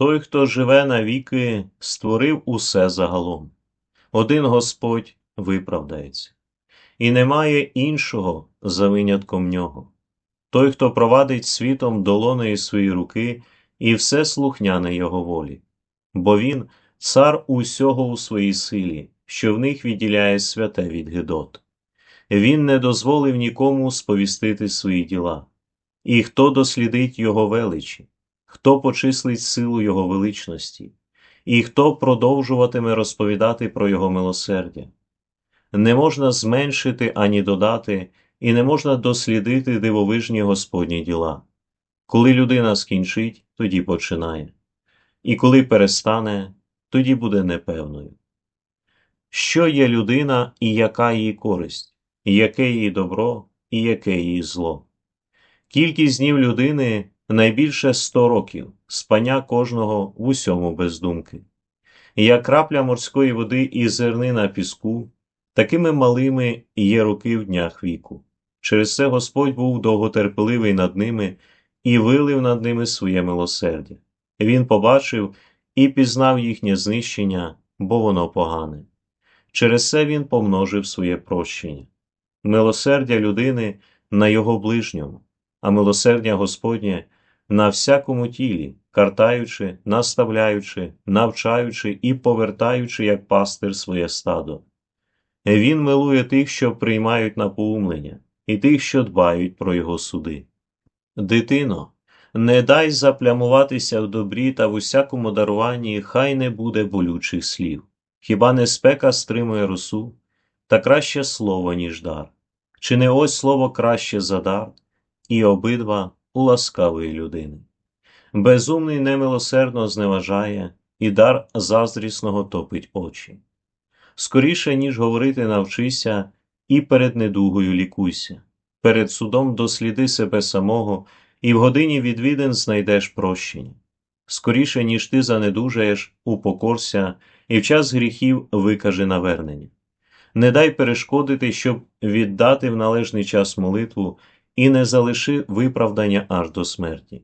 Той, хто живе навіки, створив усе загалом. Один Господь виправдається, і немає іншого за винятком нього. Той, хто провадить світом долонею свої руки, і все слухняне його волі, бо він цар усього у своїй силі, що в них відділяє святе від гидот. Він не дозволив нікому сповістити свої діла. І хто дослідить його величі, хто почислить силу його величності, і хто продовжуватиме розповідати про його милосердя. Не можна зменшити ані додати, і не можна дослідити дивовижні Господні діла. Коли людина скінчить, тоді починає, і коли перестане, тоді буде непевною. Що є людина і яка її користь, яке її добро, і яке її зло? Кількість днів людини найбільше сто років, спання кожного в усьому без думки. Як крапля морської води і зерни на піску, такими малими є роки в днях віку. Через це Господь був довготерпеливий над ними і вилив над ними своє милосердя. Він побачив і пізнав їхнє знищення, бо воно погане. Через це він помножив своє прощення. Милосердя людини на його ближньому, а милосердя Господнє на всякому тілі, картаючи, наставляючи, навчаючи і повертаючи як пастир своє стадо. Він милує тих, що приймають на поумлення, і тих, що дбають про його суди. Дитино, не дай заплямуватися в добрі та в усякому даруванні, хай не буде болючих слів. Хіба не спека стримує росу, та краще слово, ніж дар. Чи не ось слово краще за дар, і обидва ласкавої людини. Безумний немилосердно зневажає, і дар заздрісного топить очі. Скоріше, ніж говорити, навчися, і перед недугою лікуйся, перед судом досліди себе самого, і в годині відвідин знайдеш прощення. Скоріше, ніж ти занедужаєш, упокорся, і в час гріхів викажи навернення. Не дай перешкодити, щоб віддати в належний час молитву і не залиши виправдання аж до смерті.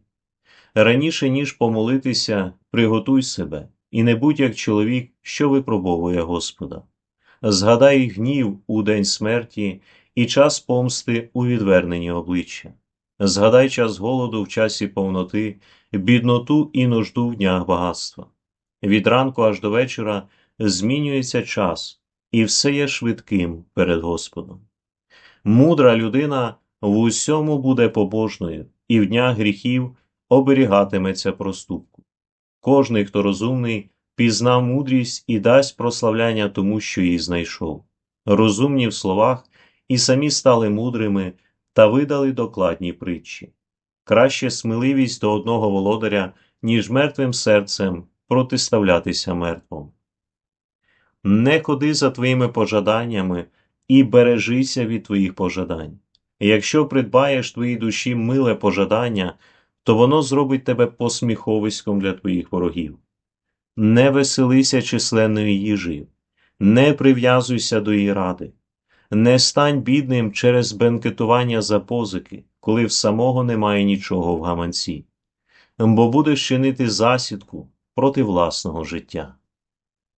Раніше, ніж помолитися, приготуй себе, і не будь як чоловік, що випробовує Господа. Згадай гнів у день смерті і час помсти у відверненні обличчя. Згадай час голоду в часі повноти, бідноту і нужду в днях багатства. Від ранку аж до вечора змінюється час, і все є швидким перед Господом. Мудра людина в усьому буде побожною, і в днях гріхів оберігатиметься проступку. Кожний, хто розумний, пізнав мудрість і дасть прославляння тому, що її знайшов. Розумні в словах і самі стали мудрими та видали докладні притчі. Краще сміливість до одного володаря, ніж мертвим серцем протиставлятися мертвому. Не ходи за твоїми пожаданнями і бережися від твоїх пожадань. Якщо придбаєш твоїй душі миле пожадання, то воно зробить тебе посміховиськом для твоїх ворогів. Не веселися численною їжею, не прив'язуйся до її ради, не стань бідним через бенкетування за позики, коли в самого немає нічого в гаманці, бо будеш чинити засідку проти власного життя.